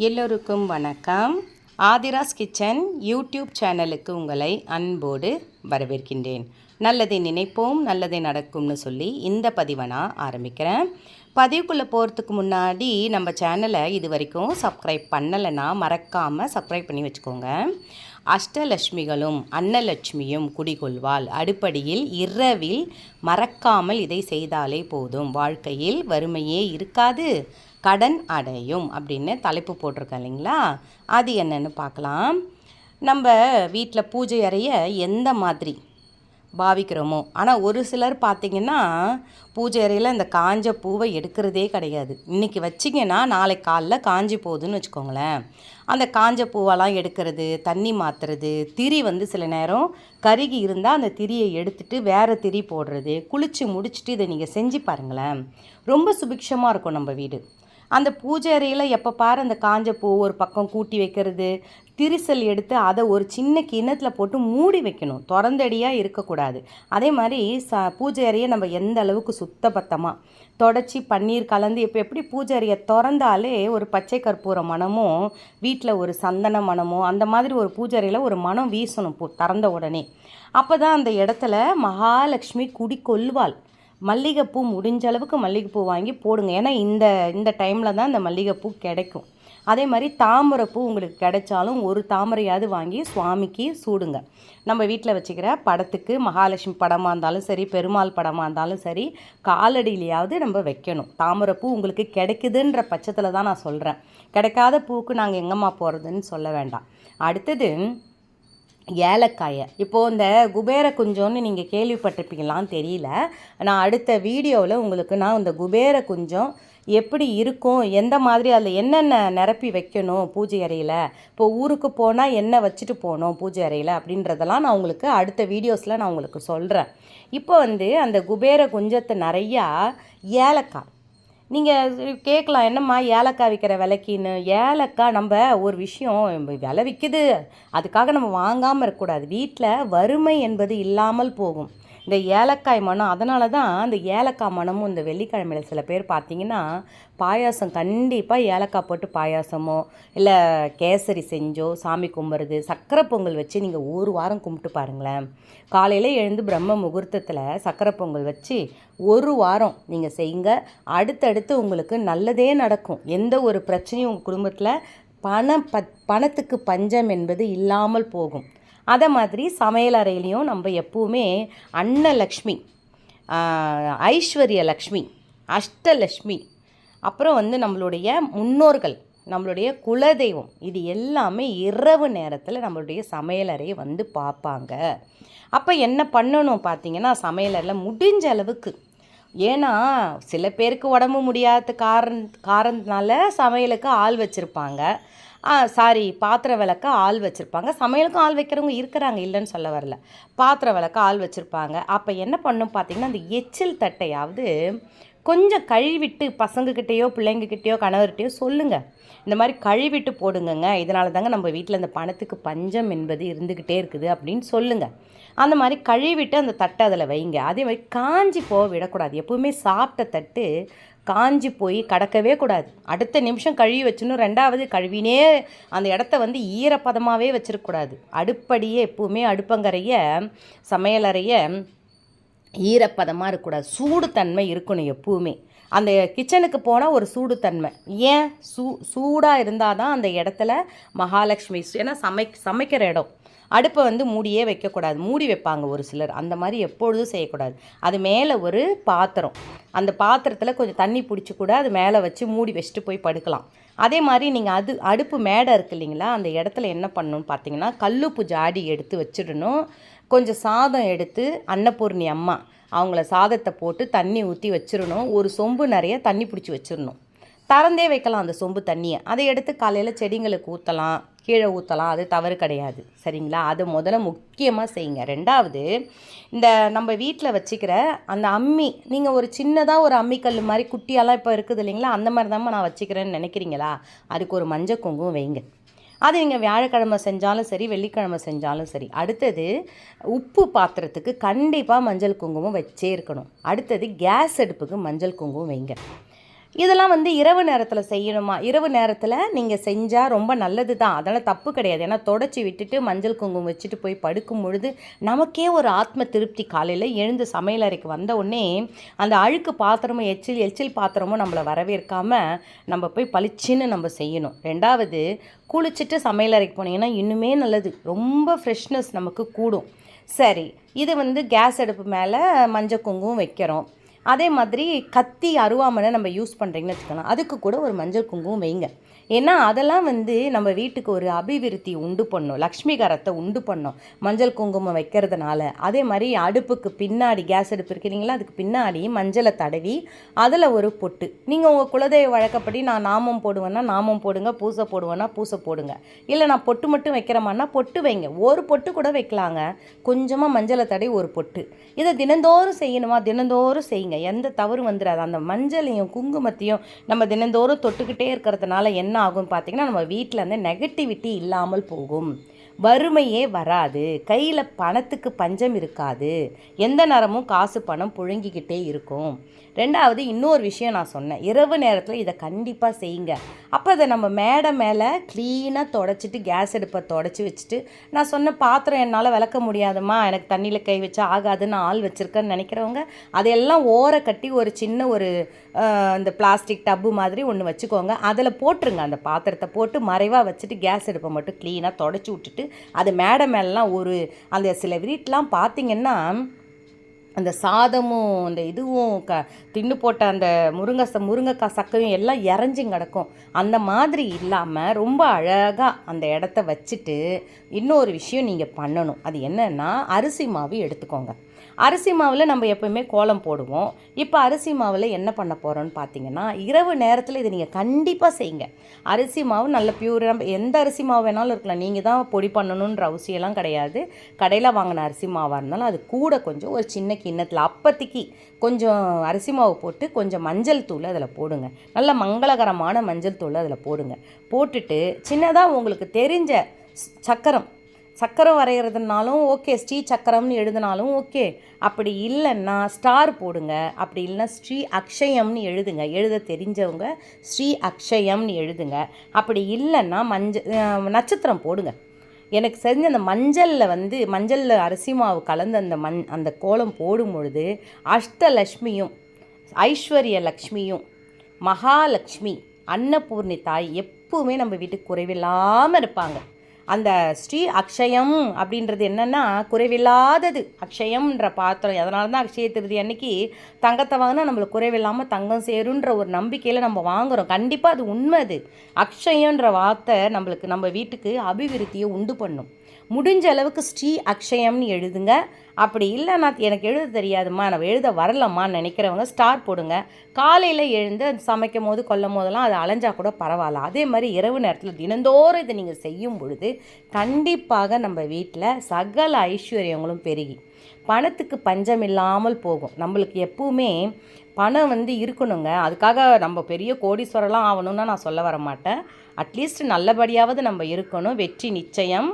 எல்லோருக்கும் வணக்கம். Aadhira's kitchen YouTube சேனலுக்கு உங்களை அன்போடு வரவேற்கின்றேன். நல்லதை நினைப்போம் நல்லதை நடக்கும்னு சொல்லி இந்த பதிவை நான் ஆரம்பிக்கிறேன். பதிவுக்குள்ளே போகிறதுக்கு முன்னாடி நம்ம சேனலை இது வரைக்கும் சப்ஸ்கிரைப் பண்ணலைன்னா மறக்காமல் சப்ஸ்கிரைப் பண்ணி வச்சுக்கோங்க. அஷ்டலட்சுமிகளும் அன்னலட்சுமியும் குடிகொள்வாள். அடுப்படியில் இரவில் மறக்காமல் இதை செய்தாலே போதும். வாழ்க்கையில் வறுமையே இருக்காது. கடன் அடையும் அப்படின்னு தலைப்பு போட்டிருக்கேன் இல்லைங்களா? அது என்னென்னு பார்க்கலாம். நம்ம வீட்டில் பூஜை அறைய எந்த மாதிரி பாவிக்கிறோமோ? ஆனால் ஒரு சிலர் பார்த்திங்கன்னா பூஜை அறையில் இந்த காஞ்ச பூவை எடுக்கிறதே கிடையாது. இன்றைக்கி வச்சிங்கன்னா நாளைக்கு காலைல காஞ்சி போகுதுன்னு வச்சுக்கோங்களேன். அந்த காஞ்ச பூவெல்லாம் எடுக்கிறது தண்ணி மாற்றுறது திரி வந்து சில நேரம் கருகி இருந்தால் அந்த திரியை எடுத்துட்டு வேறு திரி போடுறது குளித்து முடிச்சுட்டு இதை நீங்கள் செஞ்சு பாருங்களேன். ரொம்ப சுபிக்ஷமாக இருக்கும் நம்ம வீடு. அந்த பூஜை அறையில் எப்போ பாரு அந்த காஞ்ச பூ ஒரு பக்கம் கூட்டி வைக்கிறது திரிசல் எடுத்து அதை ஒரு சின்ன கிண்ணத்தில் போட்டு மூடி வைக்கணும். திறந்தடியாக இருக்கக்கூடாது. அதே மாதிரி ச பூஜை அறையை நம்ம எந்த அளவுக்கு சுத்தபத்தமாக தொடச்சி பன்னீர் கலந்து இப்போ எப்படி பூஜை அறையை திறந்தாலே ஒரு பச்சை கற்பூர மனமும் வீட்டில் ஒரு சந்தன மனமோ அந்த மாதிரி ஒரு பூஜை அறையில் ஒரு மனம் வீசணும் பூ திறந்த உடனே. அப்போ தான் அந்த இடத்துல மகாலட்சுமி குடி கொள்வாள். மல்லிகைப்பூ முடிஞ்ச அளவுக்கு மல்லிகைப்பூ வாங்கி போடுங்க. ஏன்னா இந்த இந்த டைமில் தான் இந்த மல்லிகைப்பூ கிடைக்கும். அதே மாதிரி தாமரைப்பூ உங்களுக்கு கிடைச்சாலும் ஒரு தாமரையாவது வாங்கி சுவாமிக்கு சூடுங்க. நம்ம வீட்டில் வச்சுக்கிற படத்துக்கு மகாலட்சுமி படமாக இருந்தாலும் சரி பெருமாள் படமாக இருந்தாலும் சரி காலடியிலையாவது நம்ம வைக்கணும். தாமரைப்பூ உங்களுக்கு கிடைக்குதுன்ற பட்சத்தில் தான் நான் சொல்கிறேன் கிடைக்காத பூவுக்கு நாங்கள் எங்கம்மா போகிறதுன்னு சொல்ல வேண்டாம். அடுத்தது ஏலக்காயை. இப்போது இந்த குபேர குஞ்சோன்னு நீங்கள் கேள்விப்பட்டிருப்பீங்களான்னு தெரியல. நான் அடுத்த வீடியோவில் உங்களுக்கு நான் இந்த குபேர குஞ்சம் எப்படி இருக்கும் எந்த மாதிரி அதில் என்னென்ன நிரப்பி வைக்கணும் பூஜை அறையில் இப்போ ஊருக்கு போனால் என்ன வச்சுட்டு போகணும் பூஜை அறையில் அப்படின்றதெல்லாம் நான் உங்களுக்கு அடுத்த வீடியோஸில் நான் உங்களுக்கு சொல்கிறேன் இப்போ வந்து அந்த குபேர குஞ்சத்தை நிறையா ஏலக்காய் நீங்கள் கேட்கலாம் என்னம்மா ஏலக்காய் விற்கிற விலைக்கின்னு. ஏலக்காய் நம்ம ஒரு விஷயம் விலை விற்கிது அதுக்காக நம்ம வாங்காமல் இருக்கக்கூடாது. வீட்டில் வறுமை என்பது இல்லாமல் போகும். இந்த ஏலக்காய் மனம் அதனால தான் அந்த ஏலக்காய் மனமும் இந்த வெள்ளிக்கிழமையில் சில பேர் பார்த்தீங்கன்னா பாயாசம் கண்டிப்பாக ஏலக்காய் போட்டு பாயாசமோ இல்லை கேசரி செஞ்சோ சாமி கும்பிட்றது சக்கரை பொங்கல் வச்சு நீங்கள் ஒரு வாரம் கும்பிட்டு பாருங்களேன். காலையில் எழுந்து பிரம்ம முகூர்த்தத்தில் சக்கரை பொங்கல் வச்சு ஒரு வாரம் நீங்கள் செய்யுங்க. அடுத்தடுத்து உங்களுக்கு நல்லதே நடக்கும். எந்த ஒரு பிரச்சனையும் உங்கள் குடும்பத்தில் பண ப பணத்துக்கு பஞ்சம் என்பது இல்லாமல் போகும். அதை மாதிரி சமையலறையிலையும் நம்ம எப்போவுமே அன்னலக்ஷ்மி ஐஸ்வர்ய லக்ஷ்மி அஷ்டலக்ஷ்மி அப்புறம் வந்து நம்மளுடைய முன்னோர்கள் நம்மளுடைய குலதெய்வம் இது எல்லாமே இரவு நேரத்தில் நம்மளுடைய சமையலறையை வந்து பார்ப்பாங்க. அப்போ என்ன பண்ணணும் பார்த்தீங்கன்னா சமையலறையில் முடிஞ்ச அளவுக்கு ஏன்னா சில பேருக்கு உடம்பு முடியாத காரண காரணத்தினால சமையலுக்கு ஆள் வச்சுருப்பாங்க. சாரி பாத்திரம் விளக்க ஆள் வச்சுருப்பாங்க. சமையலுக்கும் ஆள் வைக்கிறவங்க இருக்கிறாங்க இல்லைன்னு சொல்ல வரல. பாத்திரம் விளக்க ஆள் வச்சுருப்பாங்க. அப்போ என்ன பண்ணும் பார்த்தீங்கன்னா அந்த எச்சில் தட்டையாவது கொஞ்சம் கழுவிட்டு பசங்கக்கிட்டேயோ பிள்ளைங்கக்கிட்டேயோ கணவர்கிட்டயோ சொல்லுங்கள் இந்த மாதிரி கழுவிட்டு போடுங்கங்க. இதனால தாங்க நம்ம வீட்டில் இந்த பணத்துக்கு பஞ்சம் என்பது இருந்துக்கிட்டே இருக்குது அப்படின்னு சொல்லுங்கள் அந்த மாதிரி கழுவிட்டு அந்த தட்டை அதில் வைங்க. அதே மாதிரி காஞ்சி போக விடக்கூடாது. எப்போவுமே சாப்பிட்ட தட்டு காஞ்சி போய் கடக்கவே கூடாது. அடுத்த நிமிஷம் கழுவி வச்சுன்னு ரெண்டாவது கழுவினே அந்த இடத்த வந்து ஈரப்பதமாகவே வச்சிருக்கக்கூடாது அடுப்படியே எப்போவுமே அடுப்பங்கரைய சமையலறைய ஈரப்பதமாக இருக்கக்கூடாது சூடு தன்மை இருக்கணும் எப்போவுமே. அந்த கிச்சனுக்கு போனால் ஒரு சூடு தன்மை ஏன்? சூ சூடாக இருந்தால் தான் அந்த இடத்துல மகாலட்சுமி ஏன்னா சமை சமைக்கிற இடம். அடுப்பை வந்து மூடியே வைக்கக்கூடாது. மூடி வைப்பாங்க ஒரு சிலர். அந்த மாதிரி எப்பொழுதும் செய்யக்கூடாது. அது மேலே ஒரு பாத்திரம். அந்த பாத்திரத்தில் கொஞ்சம் தண்ணி பிடிச்சி கூட அது மேலே வச்சு மூடி வச்சுட்டு போய் படுக்கலாம். அதே மாதிரி நீங்கள் அது அடுப்பு மேடை இருக்கு இல்லைங்களா? அந்த இடத்துல என்ன பண்ணணும்னு பார்த்தீங்கன்னா கல்லுப்பு ஜாடி எடுத்து வச்சிடணும். கொஞ்சம் சாதம் எடுத்து அன்னபூர்ணி அம்மா அவங்கள சாதத்தை போட்டு தண்ணி ஊற்றி வச்சிடணும். ஒரு சொம்பு நிறைய தண்ணி பிடிச்சி வச்சிடணும். திறந்தே வைக்கலாம் அந்த சொம்பு தண்ணியை. அதை எடுத்து காலையில் செடிங்களுக்கு ஊற்றலாம் கீழே ஊற்றலாம் அது தவறு கிடையாது. சரிங்களா? அது முதல்ல முக்கியமாக செய்யுங்க. ரெண்டாவது இந்த நம்ம வீட்டில் வச்சுக்கிற அந்த அம்மி நீங்கள் ஒரு சின்னதாக ஒரு அம்மிக்கல் மாதிரி குட்டியெல்லாம் இப்போ இருக்குது இல்லைங்களா? அந்த மாதிரி தான் நான் வச்சுக்கிறேன்னு நினைக்கிறீங்களா? அதுக்கு ஒரு மஞ்சள் குங்குமம் வைங்க. அது நீங்கள் வியாழக்கிழமை செஞ்சாலும் சரி வெள்ளிக்கிழமை செஞ்சாலும் சரி. அடுத்தது உப்பு பாத்திரத்துக்கு கண்டிப்பாக மஞ்சள் குங்குமம் வச்சே இருக்கணும். அடுத்தது கேஸ் அடுப்புக்கு மஞ்சள் குங்குமம் வைங்க. இதெல்லாம் வந்து இரவு நேரத்தில் செய்யணுமா? இரவு நேரத்தில் நீங்கள் செஞ்சால் ரொம்ப நல்லது தான் அதனால் தப்பு கிடையாது. ஏன்னா தொடச்சி விட்டுட்டு மஞ்சள் குங்குமம் வச்சுட்டு போய் படுக்கும் பொழுது நமக்கே ஒரு ஆத்ம திருப்தி காலையில் எழுந்து சமையல் அறைக்கு வந்த உடனே அந்த அழுக்கு பாத்திரமும் எச்சில் எச்சில் பாத்திரமும் நம்மளை வரவேற்காமல் நம்ம போய் பளிச்சுன்னு நம்ம செய்யணும். ரெண்டாவது குளிச்சுட்டு சமையல் அறைக்கு போனீங்கன்னா இன்னுமே நல்லது. ரொம்ப ஃப்ரெஷ்னஸ் நமக்கு கூடும். சரி இது வந்து கேஸ் அடுப்பு மேலே மஞ்சள் குங்குமம் வைக்கிறோம். அதே மாதிரி கத்தி அருவாமனை நம்ம யூஸ் பண்ணுறீங்கன்னு வச்சுக்கலாம் அதுக்கு கூட ஒரு மஞ்சள் குங்குமம் வைங்க. ஏன்னா அதெல்லாம் வந்து நம்ம வீட்டுக்கு ஒரு அபிவிருத்தி உண்டு பண்ணோம். லக்ஷ்மிகரத்தை உண்டு பண்ணோம். மஞ்சள் குங்குமம் வைக்கிறதுனால. அதே மாதிரி அடுப்புக்கு பின்னாடி கேஸ் அடுப்பு இருக்கிறீங்களா அதுக்கு பின்னாடி மஞ்சளை தடவி அதில் ஒரு பொட்டு. நீங்கள் உங்கள் குலதெய்வ வழக்கப்படி நான் நாமம் போடுவேன்னா நாமம் போடுங்க. பூசை போடுவேன்னா பூசை போடுங்க. இல்லை நான் பொட்டு மட்டும் வைக்கிறேமான்னா பொட்டு வைங்க. ஒரு பொட்டு கூட வைக்கலாங்க. கொஞ்சமாக மஞ்சளை தடவி ஒரு பொட்டு. இதை தினந்தோறும் செய்யணுமா? தினந்தோறும் செய்யுங்க. எந்த தவறு வந்துடாது அந்த மஞ்சளையும் குங்குமத்தையும் நம்ம தினந்தோறும் தொட்டுக்கிட்டே இருக்கிறதுனால என்ன ஆகும் பார்த்தீங்கன்னா நம்ம வீட்டில் வந்து நெகட்டிவிட்டி இல்லாமல் போகும். வறுமையே வராது. கையில் பணத்துக்கு பஞ்சம் இருக்காது. எந்த நேரமும் காசு பணம் புழுங்கிக்கிட்டே இருக்கும். ரெண்டாவது இன்னொரு விஷயம் நான் சொன்னேன். இரவு நேரத்தில் இதை கண்டிப்பாக செய்யுங்க. அப்போ அதை நம்ம மேடை மேலே க்ளீனாக தொடச்சிட்டு கேஸ் அடுப்பை தொடச்சி வச்சுட்டு நான் சொன்ன பாத்திரம் என்னால் விளக்க முடியாதும்மா. எனக்கு தண்ணியில் கை வச்சா ஆகாதுன்னு ஆள் வச்சுருக்கேன்னு நினைக்கிறவங்க அதையெல்லாம் ஓர கட்டி ஒரு சின்ன ஒரு இந்த பிளாஸ்டிக் டப்பு மாதிரி ஒன்று வச்சுக்கோங்க. அதில் போட்டுருங்க. அந்த பாத்திரத்தை போட்டு மறைவாக வச்சுட்டு கேஸ் அடுப்பை மட்டும் க்ளீனாக தொடச்சி விட்டுட்டு அது மேடை மேலாம் ஒரு அந்த சில வீட்டெலாம் பார்த்திங்கன்னா அந்த சாதமும் அந்த இதுவும் க தின்னு போட்ட அந்த முருங்கை ச முருங்கைக்காய் சக்கையும் எல்லாம் இறஞ்சி கிடக்கும். அந்த மாதிரி இல்லாமல் ரொம்ப அழகாக அந்த இடத்த வச்சுட்டு இன்னொரு விஷயம் நீங்கள் பண்ணணும். அது என்னென்னா அரிசி மாவு எடுத்துக்கோங்க. அரிசி மாவில் நம்ம எப்போயுமே கோலம் போடுவோம். இப்போ அரிசி மாவில் என்ன பண்ண போகிறோன்னு பார்த்தீங்கன்னா இரவு நேரத்தில் இதை நீங்கள் கண்டிப்பாக செய்யுங்க. அரிசி மாவு நல்ல பியூர் நம்ம எந்த அரிசி மாவு வேணாலும் இருக்கலாம். நீங்கள் தான் பொடி பண்ணணுன்ற அவசியம்லாம் கிடையாது. கடையில் வாங்கின அரிசி மாவாக இருந்தாலும் அது கூட கொஞ்சம் ஒரு சின்ன கிண்ணத்தில் அப்பத்திக்கு கொஞ்சம் அரிசி மாவு போட்டு கொஞ்சம் மஞ்சள் தூள் அதில் போடுங்க. நல்ல மங்களகரமான மஞ்சள் தூள் அதில் போடுங்க. போட்டுட்டு சின்னதாக உங்களுக்கு தெரிஞ்ச சக்கரம் சக்கரம் வரைகிறதுனாலும் ஓகே ஸ்ரீ சக்கரம்னு எழுதினாலும் ஓகே. அப்படி இல்லைன்னா ஸ்டார் போடுங்க. அப்படி இல்லைன்னா ஸ்ரீ அக்ஷயம்னு எழுதுங்க. எழுத தெரிஞ்சவங்க ஸ்ரீ அக்ஷயம்னு எழுதுங்க. அப்படி இல்லைன்னா மஞ்ச நட்சத்திரம் போடுங்க. எனக்கு தெரிஞ்ச அந்த மஞ்சளில் வந்து மஞ்சளில் அரிசி மாவு கலந்து அந்த மண் அந்த கோலம் போடும் பொழுது அஷ்டலக்ஷ்மியும் ஐஸ்வர்ய லக்ஷ்மியும் மகாலட்சுமி அன்னபூர்ணி தாய் எப்பவுமே நம்ம வீட்டுக்கு குறைவில்லாமல் இருப்பாங்க. அந்த ஸ்ரீ அக்ஷயம் அப்படின்றது என்னென்னா குறைவில்லாதது. அக்ஷயம்ன்ற பாத்திரம். அதனால தான் அக்ஷய திருதி அன்னைக்கு தங்கத்தை வாங்கினா நம்மளுக்கு குறைவில்லாமல் தங்கம் சேருன்ற ஒரு நம்பிக்கையில் நம்ம வாங்குகிறோம் கண்டிப்பாக அது உண்மை அது. அக்ஷயன்ற வார்த்தை நம்மளுக்கு நம்ம வீட்டுக்கு அபிவிருத்தியை உண்டு பண்ணும். முடிஞ்ச அளவுக்கு ஸ்ரீ அக்ஷயம்னு எழுதுங்க. அப்படி இல்லை நான் எனக்கு எழுத தெரியாதும்மா நான் எழுத வரலம்மான்னு நினைக்கிறவங்க ஸ்டார் போடுங்க. காலையில் எழுந்து அது சமைக்கும் போது கொல்லும் போதெல்லாம் அது அலைஞ்சால் கூட பரவாயில்ல. அதே மாதிரி இரவு நேரத்தில் தினந்தோறும் இதை நீங்கள் செய்யும் பொழுது கண்டிப்பாக நம்ம வீட்டில் சகல ஐஸ்வர்யங்களும் பெருகி. பணத்துக்கு பஞ்சம் இல்லாமல் போகும். நம்மளுக்கு எப்பவுமே பணம் வந்து இருக்கணுங்க. அதுக்காக நம்ம பெரிய கோடீஸ்வரலாம் ஆகணும்னா நான் சொல்ல வர மாட்டேன். அட்லீஸ்ட் நல்லபடியாவது நம்ம இருக்கணும். வெற்றி நிச்சயம்.